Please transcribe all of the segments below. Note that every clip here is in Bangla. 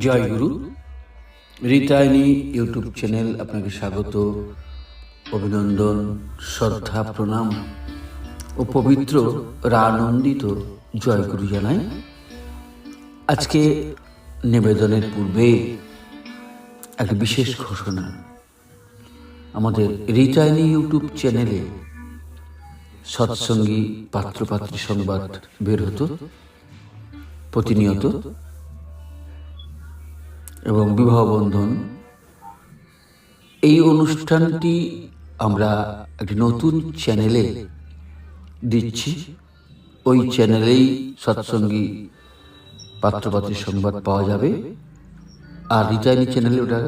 জয় গুরু। রীতায়নী ইউটিউব চ্যানেল আপনাকে স্বাগত, অভিনন্দন, শ্রদ্ধা, প্রণাম ও পবিত্র, রানন্দিত জয় গুরু জানাই। আজকে নিবেদনের পূর্বে একটা বিশেষ ঘোষণা। আমাদের রীতায়নী ইউটিউব চ্যানেলে সৎসঙ্গী, পাত্রপাত্রী সংবাদ বের হতো। প্রতিনিয়ত এবং বিবাহ বন্ধন। এই অনুষ্ঠানটি আমরা একটি নতুন চ্যানেলে দিচ্ছি। ওই চ্যানেলেই সৎসঙ্গী পাত্রপাত্রীর সংবাদ পাওয়া যাবে। আর রিটার্নি চ্যানেলে ওটা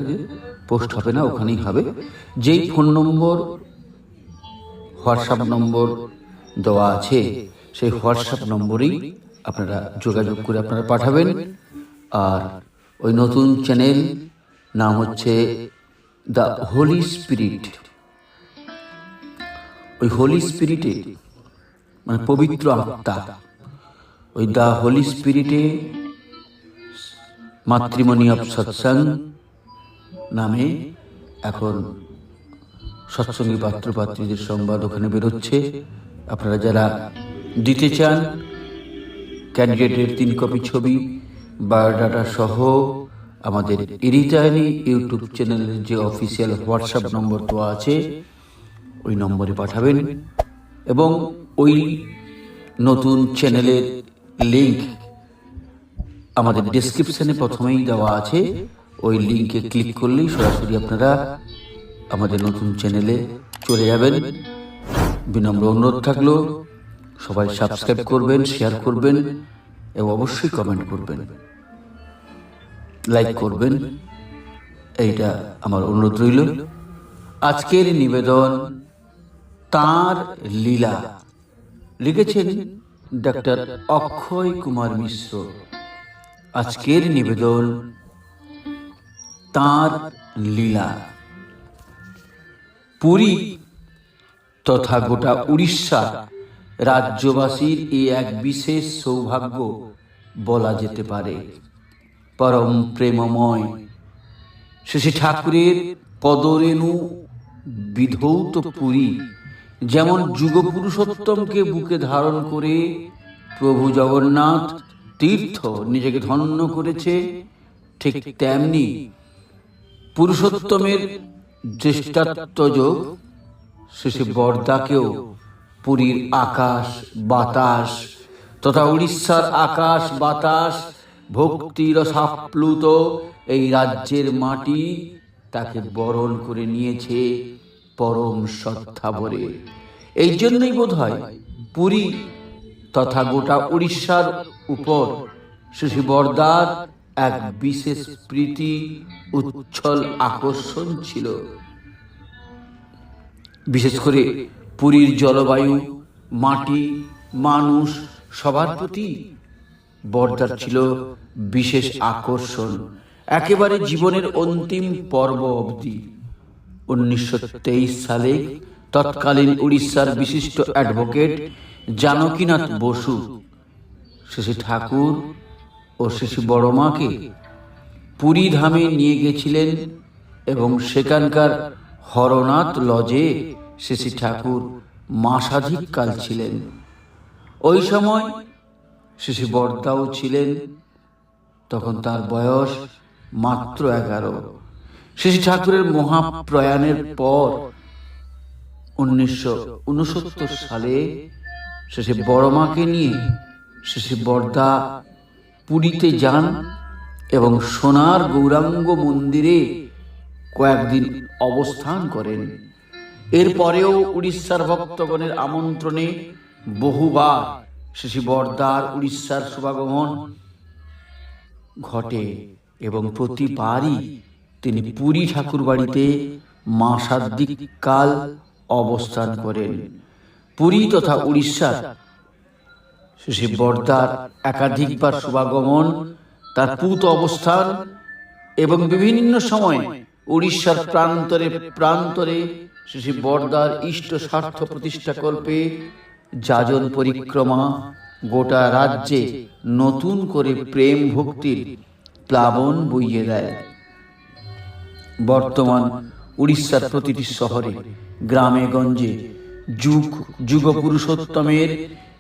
পোস্ট হবে না, ওখানেই হবে। যেই ফোন নম্বর, হোয়াটসঅ্যাপ নম্বর দেওয়া আছে, সেই হোয়াটসঅ্যাপ নম্বরেই আপনারা যোগাযোগ করে আপনারা পাঠাবেন। আর ওই নতুন চ্যানেল নাম হচ্ছে দ্য হোলি স্পিরিট। ওই হোলি স্পিরিটে মানে পবিত্র আত্মা, ওই দ্য হোলি স্পিরিটে মাতৃমণি অফ সৎসঙ্গ নামে এখন সৎসঙ্গী পাত্রপাত্রীদের সংবাদ ওখানে বেরোচ্ছে। আপনারা যারা দিতে চান, ক্যান্ডিডেটের তিন কপি ছবি বায়োডাটা সহ আমাদের ইরিটাইনি ইউটিউব চ্যানেলের যে অফিসিয়াল হোয়াটসঅ্যাপ নম্বর তো আছে, ওই নম্বরে পাঠাবেন এবং ওই নতুন চ্যানেলের লিঙ্ক আমাদের ডিসক্রিপশনে প্রথমেই দেওয়া আছে। ওই লিংকে ক্লিক করলেই সরাসরি আপনারা আমাদের নতুন চ্যানেলে চলে যাবেন। বিনম্র অনুরোধ থাকল, সবাই সাবস্ক্রাইব করবেন শেয়ার করবেন এবং অবশ্যই কমেন্ট করবেন। লাইক করবেন। এইটা আমার অনুরোধ রইল। আজকের নিবেদন, তার লীলা। লিখেছেন ডক্টর অক্ষয় কুমার মিশ্র। আজকের নিবেদন, তার লীলা। পুরী তথা গোটা উড়িষ্যা রাজ্যবাসীর এই এক বিশেষ সৌভাগ্য বলা যেতে পারে। পরম প্রেমময়। শ্রী ঠাকুরের পদরেণু বিধৌত পুরী, যেমন যুগপুরুষোত্তমকে বুকে ধারণ করে প্রভু জগন্নাথ তীর্থ নিজেকে ধন্য করেছে, ঠিক তেমনি পুরুষোত্তমের জ্যেষ্ঠাত্মযোগ শেষে বর্দাকেও পুরীর আকাশ বাতাস তথা উড়িষ্যার আকাশ বাতাস ভক্তির সাপ্লুত এই রাজ্যের মাটি তাকে বরণ করে নিয়েছে পরম ভরে এই জন্যই বোধ হয় পুরী তথা গোটা উড়িষ্যার উপর শশী বরদার এক বিশেষ প্রীতি উচ্ছল আকর্ষণ ছিল। বিশেষ করে পুরীর জলবায়ু, মাটি, মানুষ, সবার প্রতি বর্দার ছিল বিশেষ আকর্ষণ, একেবারে জীবনের অন্তিম পর্ব অবধি। উনিশশো তেইশ সালে তৎকালীন উড়িষ্যার বিশিষ্ট অ্যাডভোকেট জানকীনাথ বসু শেষে ঠাকুর ও শেষে বড়মাকে পুরী ধামে নিয়ে গেছিলেন এবং সেখানকার হরনাথ লজে শেষে ঠাকুর মাসাধিক কাল ছিলেন। ওই সময় শেষে বর্দাও ছিলেন, তখন তার বয়স মাত্র এগারো। শেষে ঠাকুরের মহাপ্রয়াণের পর উনিশশো উনসত্তর সালে শেষে বড়মাকে নিয়ে শেষে বর্দা পুরীতে যান এবং সোনার গৌরাঙ্গ মন্দিরে কয়েকদিন অবস্থান করেন। এরপরেও উড়িষ্যার ভক্তগণের আমন্ত্রণে বহুবার শিশি বর্দার উড়িষ্যার শুভাগমন ঘটে এবং প্রতিবারই তিনি পুরী ঠাকুর বাড়িতে মাসাধিক কাল অবস্থান করেন। পুরী তথা উড়িষ্যার শিশি বর্দার একাধিকবার শুভাগমন, তার পুত অবস্থান এবং বিভিন্ন সময় উড়িষ্যার প্রান্তরে প্রান্তরে শ্রী বর্দার ইষ্ট স্বার্থ প্রতিষ্ঠাকল্পে যাজন পরিক্রমা, গোটা রাজ্যে নতুন করে প্রেম ভক্তির প্লাবন বইয়ে দেয়। বর্তমান উড়িষ্যার প্রতিটি শহরে, গ্রামে, গঞ্জে যুগ যুগ পুরুষোত্তমের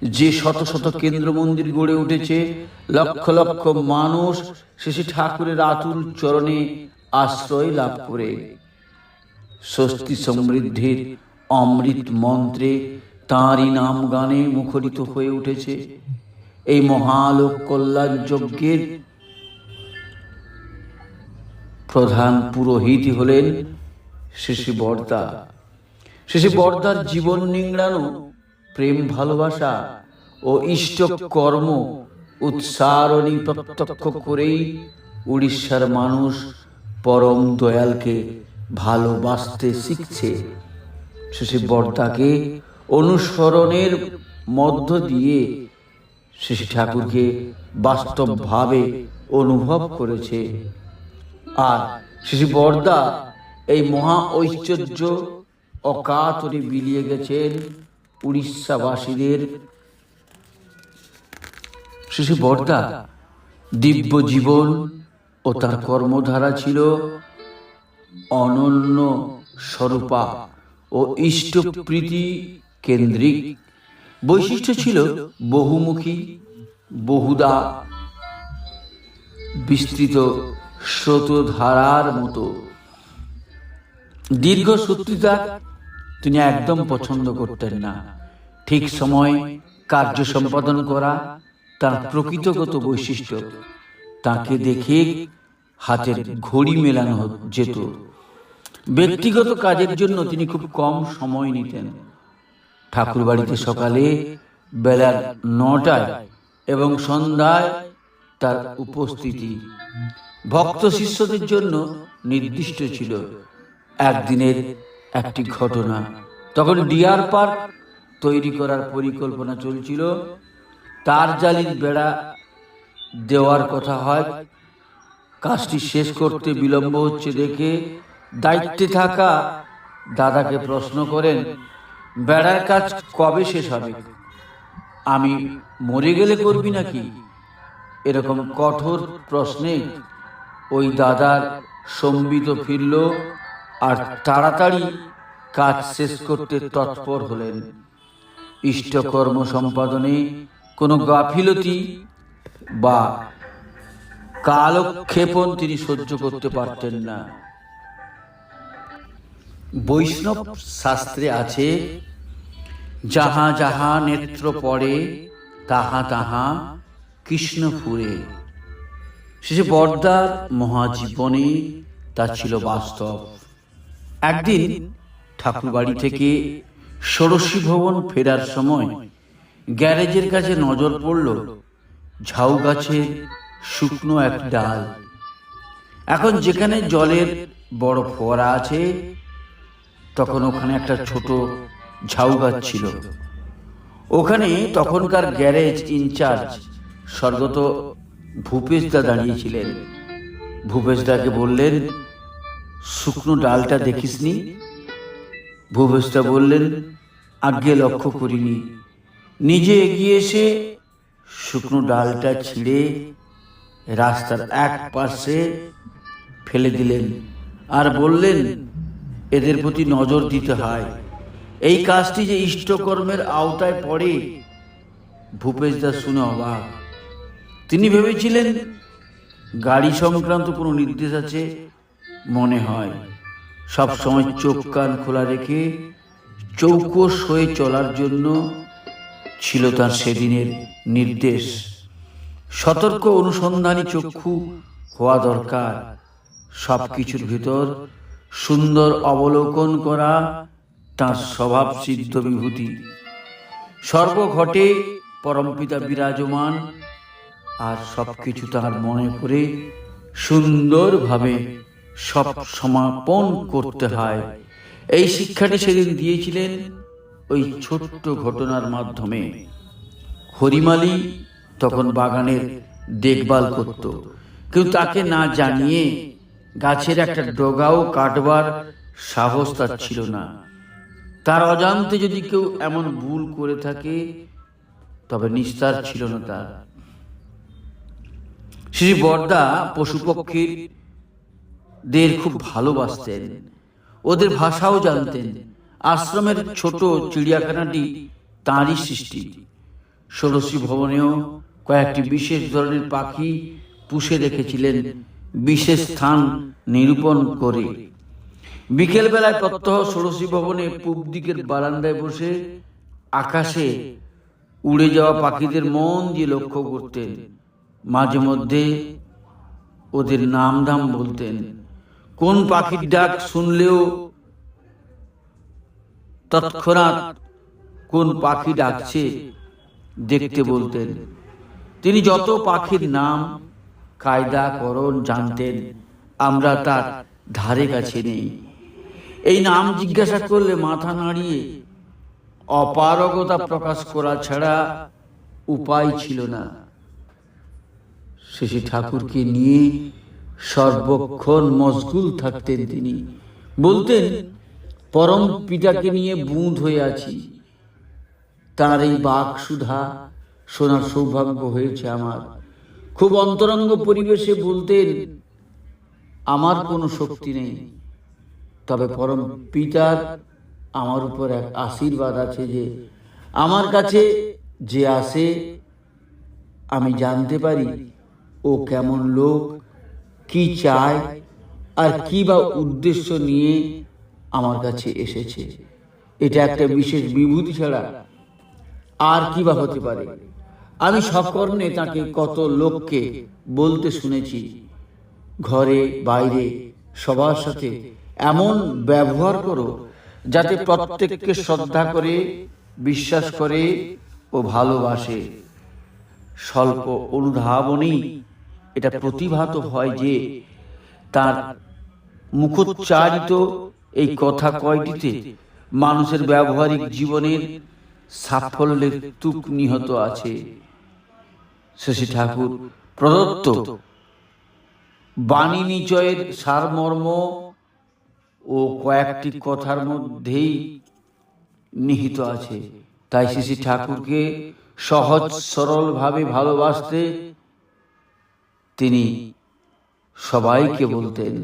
যে শত শত কেন্দ্র মন্দির গড়ে উঠেছে, লক্ষ লক্ষ মানুষ শেষে ঠাকুরের আতুল চরণে আশ্রয় লাভ করে। স্বস্তি সমৃদ্ধির অমৃত মন্ত্রে তাঁরই নাম গানে মুখরিত হয়ে উঠেছে এই মহালোক কল্যাণ যজ্ঞের প্রধান পুরোহিত হলেন শিশি বর্দা। শিশি বর্দার জীবন নিংড়ানো, প্রেম ভালোবাসা ও ইষ্ট কর্ম উৎসারণী প্রত্যক্ষ করেই উড়িষ্যার মানুষ পরম দয়ালকে ভালোবাসতে শিখছে। শিশি বর্দাকে অনুসরণের মধ্য দিয়ে শিশি ঠাকুরকে বাস্তবভাবে অনুভব করেছে। আর শিশু বর্দা এই মহা ঐশ্বর্য অকাতরে বিলিয়ে গেছেন উড়িষ্যাবাসীদের। শিশু বর্দা দিব্য জীবন ও তার কর্মধারা ছিল অনন্য স্বরূপা ও ইষ্টপ্রীতি কেন্দ্রিক বৈশিষ্ট্য ছিল বহুমুখী, বহুদা, বিস্তৃত স্রোতধারার মতো। দীর্ঘ সূত্রিতা তিনি একদম পছন্দ করতেন না। ঠিক সময় কার্য সম্পাদন করা তার প্রকৃতগত বৈশিষ্ট্য। তাকে দেখে হাতের ঘড়ি মেলানো যেত। ব্যক্তিগত কাজের জন্য তিনি খুব কম সময় নিতেন। ঠাকুর বাড়িতে সকালে বেলা নটায় এবং সন্ধ্যায় তার উপস্থিতি। ভক্ত শিষ্যদের জন্য নির্দিষ্ট ছিল। একদিনের একটি ঘটনা। তখন ডিয়ার পার্ক তৈরি করার পরিকল্পনা চলছিল। তার জালির বেড়া দেওয়ার কথা হয়। কাজটি শেষ করতে বিলম্ব হচ্ছে দেখে দায়িত্বে থাকা দাদাকে প্রশ্ন করেন বেড়ার কাজ কবে শেষ হবে? আমি মরে গেলে করবি নাকি? এরকম কঠোর প্রশ্নে ওই দাদার সম্বিত ফিরল আর তাড়াতাড়ি কাজ শেষ করতে তৎপর হলেন। ইষ্টকর্ম সম্পাদনে কোনো গাফিলতি বা কালক্ষেপণ তিনি সহ্য করতে পারতেন না। বৈষ্ণব শাস্ত্রে আছে যাহা যাহা নেত্র পড়ে, তাহা তাহা কৃষ্ণ ফুরে শেষে বর্দার মহাজীবনে তা ছিল বাস্তব। একদিন ঠাকুরবাড়ি থেকে ষোড়শী ভবন ফেরার সময় গ্যারেজের কাছে নজর পড়ল ঝাউ গাছের শুকনো এক ডাল। এখন যেখানে জলের বড় ফোয়ারা আছে, তখন ওখানে একটা ছোট ঝাউ গাছ ছিল। ওখানে তখনকার গ্যারেজ ইনচার্জ স্বর্গত ভূপেশদা দাঁড়িয়েছিলেন। ভূপেশদাকে বললেন, শুকনো ডালটা দেখিসনি? ভূপেশদা বললেন আগে লক্ষ্য করিনি। নিজে এগিয়ে এসে শুকনো ডালটা ছিঁড়ে রাস্তার এক পাশে ফেলে দিলেন আর বললেন, এদের প্রতি নজর দিতে হয়। এই কাজটি যে ইষ্টকর্মের আওতায় পড়ে, ভূপেশ দাস শুনে অবাক। তিনি ভেবেছিলেন, গাড়ি সংক্রান্ত কোনো নির্দেশ আছে, মনে হয়। সব সময় চোখ কান খোলা রেখে চৌকস হয়ে চলার জন্য ছিল তার সেদিনের নির্দেশ। সতর্ক অনুসন্ধানী চক্ষু হওয়া দরকার। সব কিছুর ভিতর সুন্দর অবলোকন করা তার স্বভাব সিদ্ধ বিভূতি সর্বঘটে পরমপিতা বিরাজমান, আর সব কিছু তার মনে করে সুন্দরভাবে সব সমাপন করতে হয়। এই শিক্ষাটি সেদিন দিয়েছিলেন ওই ছোট্ট ঘটনার মাধ্যমে। হরিমালি তখন বাগানের দেখভাল করত, কিন্তু তাকে না জানিয়ে গাছের একটা ডগাও কাটবার সাহস তার ছিল না। তার অজান্তে যদি কেউ এমন ভুল করে থাকে, তবে নিস্তার ছিল না তার। শ্রী বর্দা পশুপক্ষীর দের খুব ভালোবাসতেন। ওদের ভাষাও জানতেন। আশ্রমের ছোট চিড়িয়াখানাটি তাঁরই সৃষ্টি। ষোড়শী ভবনেও কয়েকটি বিশেষ ধরনের পাখি পুষে রেখেছিলেন, বিশেষ স্থান নিরূপণ করে। বিকেলবেলায় প্রত্যহ ষোড়শী ভবনে পূব দিকের বারান্দায় বসে আকাশে উড়ে যাওয়া পাখিদের মন দিয়ে লক্ষ্য করতেন। মাঝে মধ্যে ওদের নাম ধাম বলতেন, কোন পাখির ডাক শুনলেও তৎক্ষণাৎ কোন পাখি ডাকছে? দেখতে বলতেন। তিনি যত পাখির নাম, কায়দা, করণ জানতেন, আমরা তার ধারে কাছে নেই। এই নাম জিজ্ঞাসা করলে মাথা নাড়িয়ে অপারগতা প্রকাশ করা ছাড়া উপায় ছিল না। শেষে ঠাকুরকে নিয়ে সর্বক্ষণ মশগুল থাকতেন তিনি। বলতেন, পরম পিতাকে নিয়ে বুঁদ হয়ে আছি। তার এই বাক সুধা শোনার সৌভাগ্য হয়েছে আমার। খুব অন্তরঙ্গ পরিবেশে বলতেন, আমার কোনো শক্তি নেই। তবে পরম পিতার আমার উপর এক আশীর্বাদ আছে যে আমার কাছে যে আসে, আমি জানতে পারি ও কেমন লোক, কি চায় আর কি বা উদ্দেশ্য নিয়ে আমার কাছে এসেছে। এটা একটা বিশেষ বিভূতি ছাড়া আর কি বা হতে পারে। আমি সকর্ণে তাকে কত লোককে বলতে শুনেছি। ঘরে, বাইরে, সবার সাথে এমন ব্যবহার করো যাতে প্রত্যেককে শ্রদ্ধা করে, বিশ্বাস করে ও ভালোবাসে। স্বল্প অনুধাবনেই এটা প্রতিভাত হয় যে তার মুখোচ্চারিত এই কথা কয়টিতে মানুষের ব্যবহারিক জীবনের সাফল্যের তুক নিহত আছে। শশী ঠাকুর প্রদত্ত বাণী নিচয়ের সারমর্ম ও কয়েকটি কথার মধ্যেই নিহিত আছে। তাই শ্রী ঠাকুরকে সহজ সরলভাবে ভালোবাসতে তিনি সবাইকে বলতেন।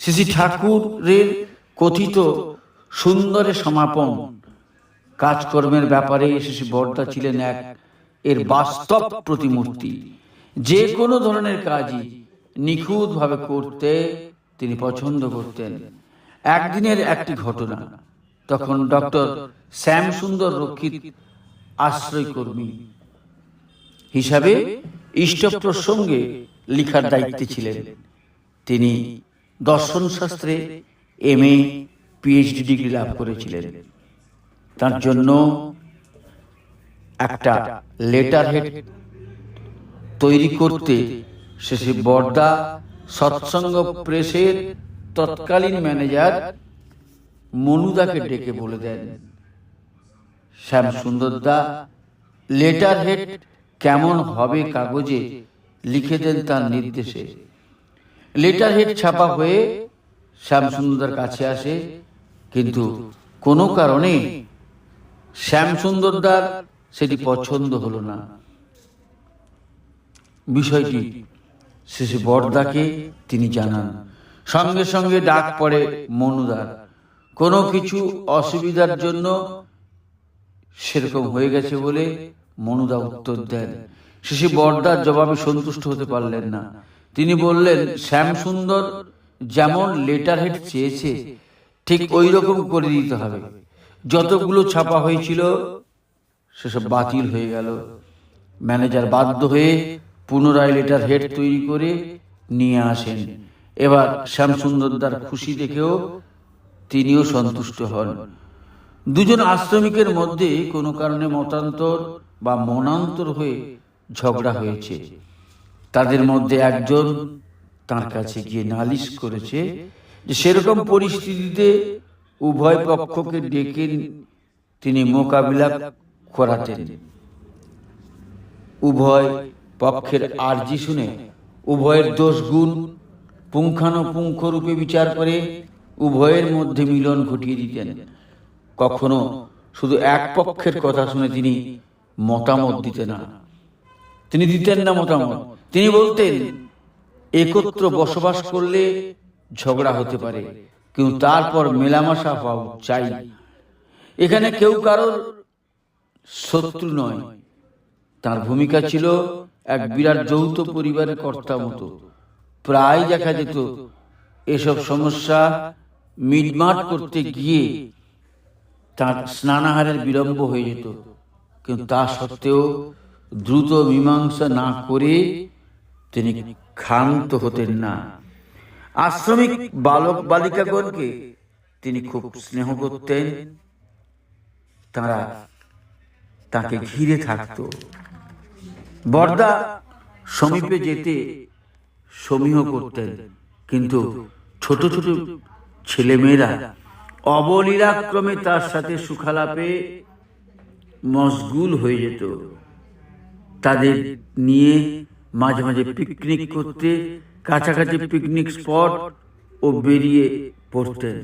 শ্রী ঠাকুরের কথিত সুন্দরে সমাপন কাজকর্মের ব্যাপারে শ্রী বর্দা ছিলেন এক এর বাস্তব প্রতিমূর্তি। যে কোনো ধরনের কাজই নিখুঁতভাবে করতে তিনি পছন্দ করতেন। একদিনের একটি ঘটনা। তখন ডক্টর শ্যাম সুন্দর রক্ষিত আশ্রয় কর্মী হিসাবে ইষ্ট প্রসঙ্গে লিখার দায়িত্বে ছিলেন। তিনি দর্শন শাস্ত্রে এম এ পিএইচডি ডিগ্রি লাভ করেছিলেন। তার জন্য একটা লেটার হেড তৈরি করতে শেষে বর্দা সৎসঙ্গ প্রেসের তৎকালীন ম্যানেজার মনুদাকে ডেকে বলে দেন শ্যাম সুন্দরদা লেটার হেড কেমন হবে কাগজে লিখে দেন তার নির্দেশে। লেটার হেড ছাপা হয়ে শ্যাম শ্যামসুন্দর কাছে আসে, কিন্তু কোনো কারণে শ্যামসুন্দরদার সেটি পছন্দ হলো না। বিষয়টি শেষে বরদাকে তিনি জানান। সঙ্গে সঙ্গে ডাক পড়ে মনুদার। কোনো কিছু অসুবিধার জন্য সেরকম হয়ে গেছে বলে মনুদা উত্তর দেন। শেষে বরদার জবাবে সন্তুষ্ট হতে পারলেন না। তিনি বললেন শ্যামসুন্দর যেমন লেটার হেড চেয়েছে ঠিক ওই রকম করে দিতে হবে। যতগুলো ছাপা হয়েছিল সেসব বাতিল হয়ে গেল। ম্যানেজার বাধ্য হয়ে পুনরায় লেটার হেড তৈরি করে নিয়ে আসেন। এবার শ্যামসুন্দর শ্যামসুন্দরদার খুশি দেখেও তিনিও সন্তুষ্ট হন। দুজন আশ্রমিকের মধ্যে কোনো কারণে মতান্তর বা মনান্তর হয়ে ঝগড়া হয়েছে। তাদের মধ্যে একজন তার কাছে গিয়ে নালিশ করেছে যে সেরকম পরিস্থিতিতে উভয় পক্ষকে ডেকে তিনি মোকাবিলা করাতেন। উভয় পক্ষের আর্জি শুনে উভয়ের দোষ গুণ পুঙ্খানুপুঙ্খ রূপে বিচার করে উভয়ের মধ্যে মিলন ঘটিয়ে দিতেন। কখনো শুধু এক পক্ষের কথা শুনে তিনি মতামত দিতেন না। তিনি দিতেন না মতামত। তিনি বলতেন, একত্র বসবাস করলে ঝগড়া হতে পারে, কিন্তু তারপর মেলামেশা হওয়া চাই। এখানে কেউ কারোর শত্রু নয়। তার ভূমিকা ছিল এক বিরাট যৌথ পরিবারের কর্তা মতো। প্রায় দেখা যেত এসব সমস্যা মিটমাট করতে গিয়ে তার স্নানাহারের বিলম্ব হয়ে যেত। কিন্তু তা সত্ত্বেও দ্রুত মীমাংসা না করে তিনি ক্ষান্ত হতেন না। আশ্রমিক বালক বালিকাগণকে তিনি খুব স্নেহ করতেন। তারা তাকে ঘিরে থাকত। বর্দা সমীপে যেতে সমীহ করতেন। কিন্তু ছোট ছোট ছেলেমেয়েরা অবলীলাক্রমে তার সাথে সুখালাপে মশগুল হয়ে যেত। তাদের নিয়ে মাঝে মাঝে পিকনিক করতে, কাছাকাছি পিকনিক স্পট ও বেরিয়ে পড়তেন।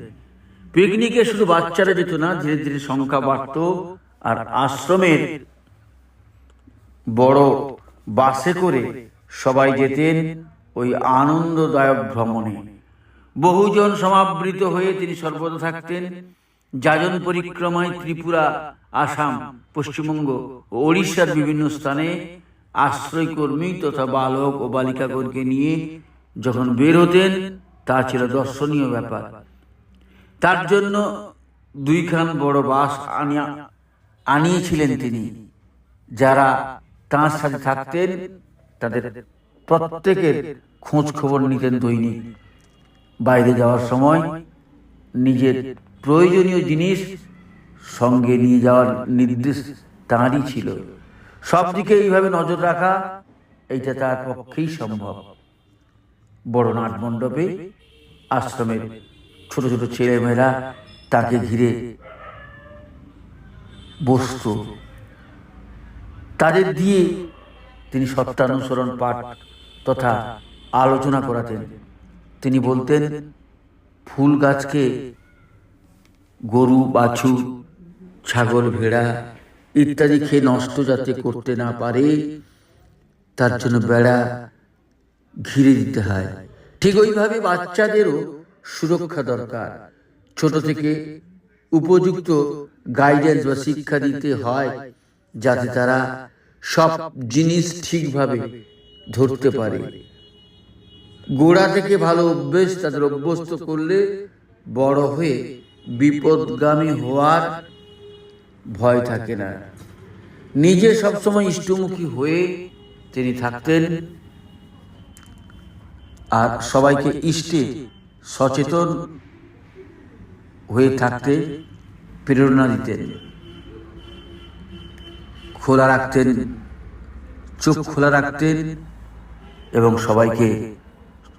পিকনিকে শুধু বাচ্চারা যেত না, ধীরে ধীরে সংখ্যা বাড়ত আর আশ্রমের বড় বাসে করে সবাই যেতেন ওই আনন্দদায়ক ভ্রমণে। বহুজন সমাবৃত হয়ে তিনি সর্বদা থাকতেন। যাজন পরিক্রমায় ত্রিপুরা, আসাম, পশ্চিমবঙ্গ ওড়িশার বিভিন্ন স্থানে আশ্রয়কর্মী তথা বালক ও বালিকাগণকে নিয়ে যখন বের হতেন তা ছিল দর্শনীয় ব্যাপার। তার জন্য দুইখান বড় বাস আনিয়া আনিয়েছিলেন তিনি, যারা তাঁর সাথে থাকতেন তাদের প্রত্যেকের খোঁজ খবর নিতেন দৈনিক। বাইরে যাওয়ার সময় নিজের প্রয়োজনীয় জিনিস সঙ্গে নিয়ে যাওয়ার নির্দেশ তাঁরই ছিল। সব দিকে এইভাবে নজর রাখা এইটা তার পক্ষেই সম্ভব। বড় নাট মণ্ডপে আশ্রমের ছোট ছোট ছেলেমেয়েরা তাকে ঘিরে বসত তাদের দিয়ে তিনি সত্যানুসরণ পাঠ তথা আলোচনা করাতেন। তিনি বলতেন, ফুল গাছকে গরু, বাছু, ছাগল, ভেড়া ইত্যাদি খেয়ে নষ্ট যাতে করতে না পারে, তার জন্য বেড়া ঘিরে দিতে হয়। ঠিক ওইভাবে বাচ্চাদেরও সুরক্ষা দরকার। ছোট থেকে উপযুক্ত গাইডেন্স বা শিক্ষা দিতে হয়। যাতে তারা সব জিনিস ঠিকভাবে ধরতে পারে। গোড়া থেকে ভালো অভ্যেস তাদের অভ্যস্ত করলে বড় হয়ে বিপদগামী হওয়ার ভয় থাকে না। নিজে সবসময় ইষ্টমুখী হয়ে তিনি থাকতেন। আর সবাইকে ইষ্টে সচেতন হয়ে থাকতে প্রেরণা দিতেন। খোলা রাখতেন, চোখ খোলা রাখতেন এবং সবাইকে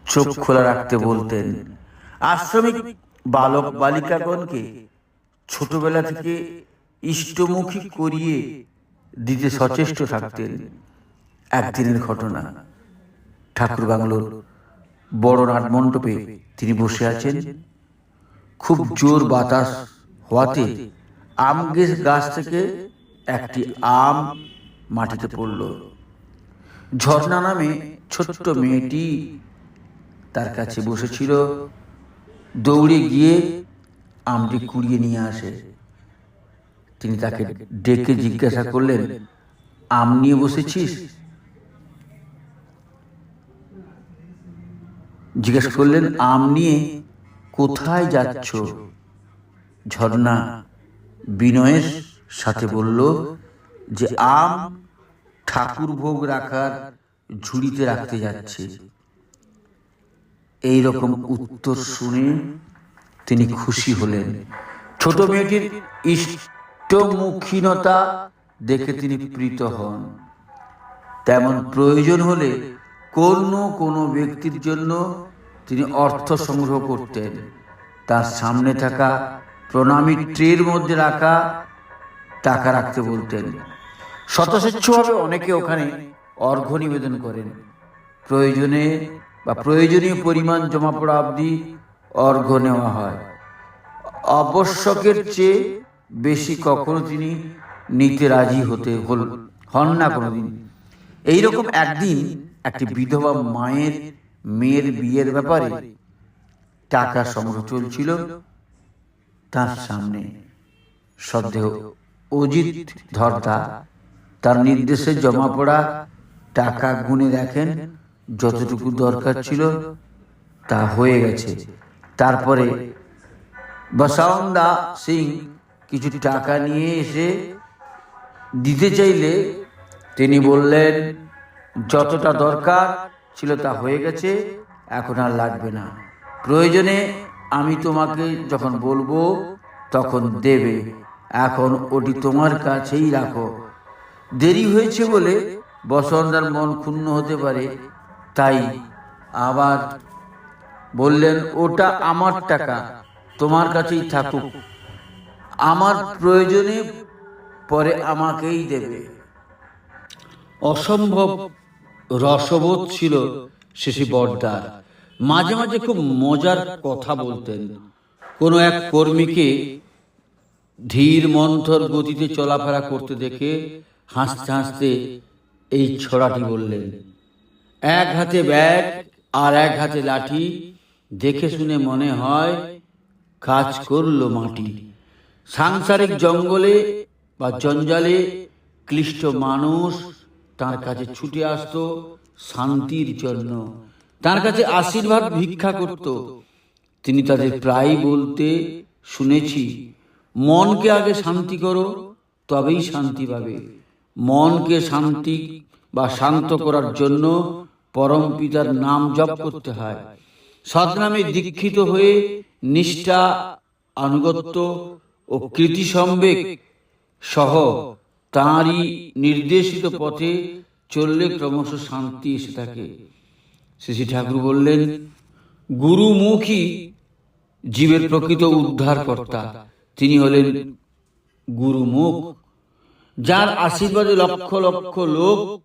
চোখ খোলা রাখতে বলতেন। আশ্রমিক বালক বালিকাগণকে ছোটবেলা থেকে ইষ্টমুখী করিয়ে দিতে সচেষ্ট থাকতেন। একদিনের ঘটনা, ঠাকুর বাংলোর বড় নাট মণ্ডপে তিনি বসে আছেন। খুব জোর বাতাস হওয়াতে আম গাছ থেকে একটি আম মাটিতে পড়ল। ঝর্ণা নামে ছোট্ট মেয়েটি তার কাছে বসেছিল। দৌড়ে গিয়ে আমটি কুড়িয়ে নিয়ে আসে। তিনি তাকে ডেকে জিজ্ঞাসা করলেন, আম নিয়ে বসেছিস? জিজ্ঞাসা করলেন, আম নিয়ে কোথায় যাচ্ছ? ঝর্ণা, বিনয়ের সাথে বলল যে আম ঠাকুর ভোগ রাখার ঝুড়িতে রাখতে যাচ্ছে। এই রকম উত্তর শুনে তিনি খুশি হলেন। ছোট মেয়েটির ইষ্টমুখীনতা দেখে তিনি প্রীত হন। তেমন প্রয়োজন হলে কোনো কোনো ব্যক্তির জন্য তিনি অর্থ সংগ্রহ করতেন। তার সামনে থাকা প্রণামী ট্রের মধ্যে রাখা টাকা রাখতে বলতেন। শতস্বেচ্ছভাবে অনেকে ওখানে অর্ঘ্য নিবেদন করেন। প্রয়োজনে বা প্রয়োজনীয় পরিমাণ জমা পড়া অবধি অর্ঘ্য নেওয়া হয়। আবশ্যকের চেয়ে বেশি কখনো তিনি নিতে রাজি হতে হল হন না কোনোদিন। এইরকম একদিন একটি বিধবা মায়ের, মেয়ের বিয়ের ব্যাপারে টাকা সংগ্রহ চলছিল। তার সামনে সন্দেহ অজিত ধর্তা তার নির্দেশে জমা পড়া টাকা গুনে দেখেন, যতটুকু দরকার ছিল তা হয়ে গেছে। তারপরে বসাউন্দা সিং কিছু টাকা নিয়ে এসে দিতে চাইলে তিনি বললেন, যতটা দরকার ছিল তা হয়ে গেছে, এখন আর লাগবে না। প্রয়োজনে আমি তোমাকে যখন বলব তখন দেবে। এখন ওটি তোমার কাছেই রাখো। দেরি হয়েছে বলে বসন্তার মন ক্ষুণ্ণ হতে পারে। তাই আবার বললেন, ওটা আমার টাকা, তোমার কাছেই থাকুক। আমার প্রয়োজনে পরে আমাকেই দেবে। অসম্ভব রসবোধ ছিল শেষে বর্দার মাঝে মাঝে খুব মজার কথা বলতেন। কোনো এক কর্মীকে ধীর মন্থর গতিতে চলাফেরা করতে দেখে হাসতে হাসতে এই ছড়াটি বললেন, এক হাতে ব্যাগ আর এক হাতে লাঠি, দেখে শুনে মনে হয় কাজ করল মাটি। সাংসারিক জঙ্গলে বা জঞ্জালে ক্লিষ্ট মানুষ তার কাছে ছুটে আসতো শান্তির জন্য, তার কাছে আশীর্বাদ ভিক্ষা করত। তিনি তাদের প্রায় বলতে শুনেছি মনকে আগে শান্তি করো, তবেই শান্তি পাবে। মনকে শান্তি বা শান্ত করার জন্য পরম পিতার নাম জপ করতে হয়। সৎনামে দীক্ষিত হয়ে নিষ্ঠা, আনুগত্য ও কৃতি সম্বেক সহ তাঁরই নির্দেশিত পথে চললে ক্রমশ শান্তি এসে থাকে। শ্রী ঠাকুর বললেন, গুরুমুখী জীবের প্রকৃত উদ্ধারকর্তা। তিনি হলেন গুরুমুখ যার আশীর্বাদে লক্ষ লক্ষ লোক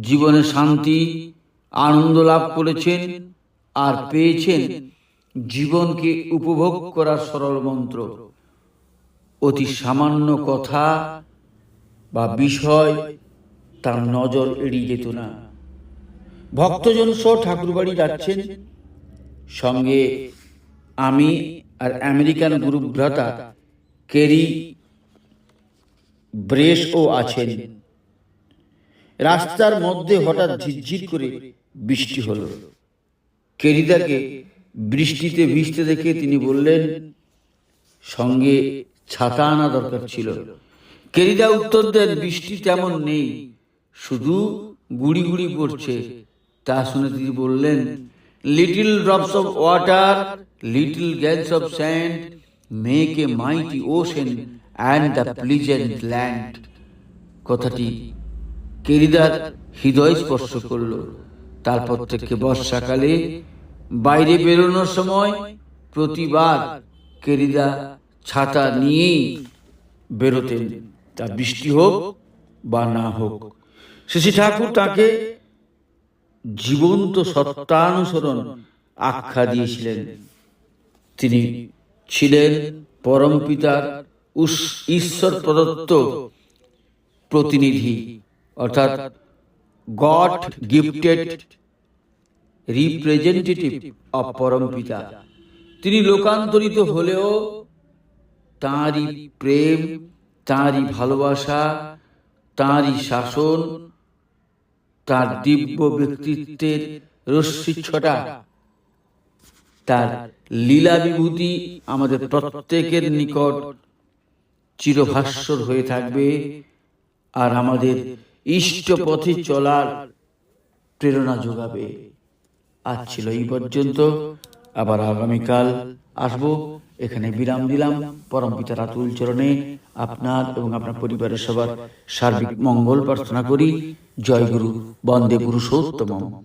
জীবনে শান্তি, আনন্দ লাভ করেছেন আর পেয়েছেন জীবনকে উপভোগ করার সরল মন্ত্র। অতি সামান্য কথা বা বিষয় তার নজর এড়িয়ে যেত না। ভক্তজন সহ ঠাকুরবাড়ি যাচ্ছেন। সঙ্গে আমি আর আমেরিকান গুরুভ্রাতা কেরি ব্রেসও আছেন। রাস্তার মধ্যে হঠাৎ ঝিরঝির করে বৃষ্টি হলো। কেরিদাকে বৃষ্টিতে ভিজতে দেখে তিনি বললেন, সঙ্গে ছাতা আনা দরকার ছিল। কেরিদা উত্তর দেন, বৃষ্টি তেমন নেই, শুধু গুড়ি গুড়ি পড়ছে। তা শুনে তিনি বললেন, little drops of water, little grains of sand make a mighty ocean and the pleasant land. কথাটি কেরিদার হৃদয় স্পর্শ করল। তারপর থেকে বর্ষাকালে বাইরে বেরোনোর সময় প্রতিবার কেরিদা ছাতা নিয়েই বেরোতেন। তা বৃষ্টি হোক বা না হোক, শশী ঠাকুর তাকে জীবন্ত সত্তানুসরণ আখ্যা দিয়েছিলেন। তিনি ছিলেন পরম পিতার ঈশ্বর প্রদত্ত প্রতিনিধি, অর্থাৎ গড গিফটেড রিপ্রেজেন্টেটিভ অফ পরম পিতা। তিনি লোকান্তরিত হলেও তাঁরই প্রেম, তাঁরই ভালোবাসা, তাঁরই শাসন, তার দিব্য ব্যক্তিত্বের রশ্মিচ্ছটা তার লীলা বিভূতি আমাদের প্রত্যেকের নিকট চিরভাস্বর হয়ে থাকবে আর আমাদের ইষ্ট পথে চলার প্রেরণা যোগাবে। আজ ছিল এই পর্যন্ত। আবার আগামীকাল আসব। এখানে বিরাম দিলাম। পরম পিতার আতুল চরণে আপনার এবং আপনার পরিবারের সবার সার্বিক মঙ্গল প্রার্থনা করি। জয় গুরু। বন্দে পুরুষোত্তম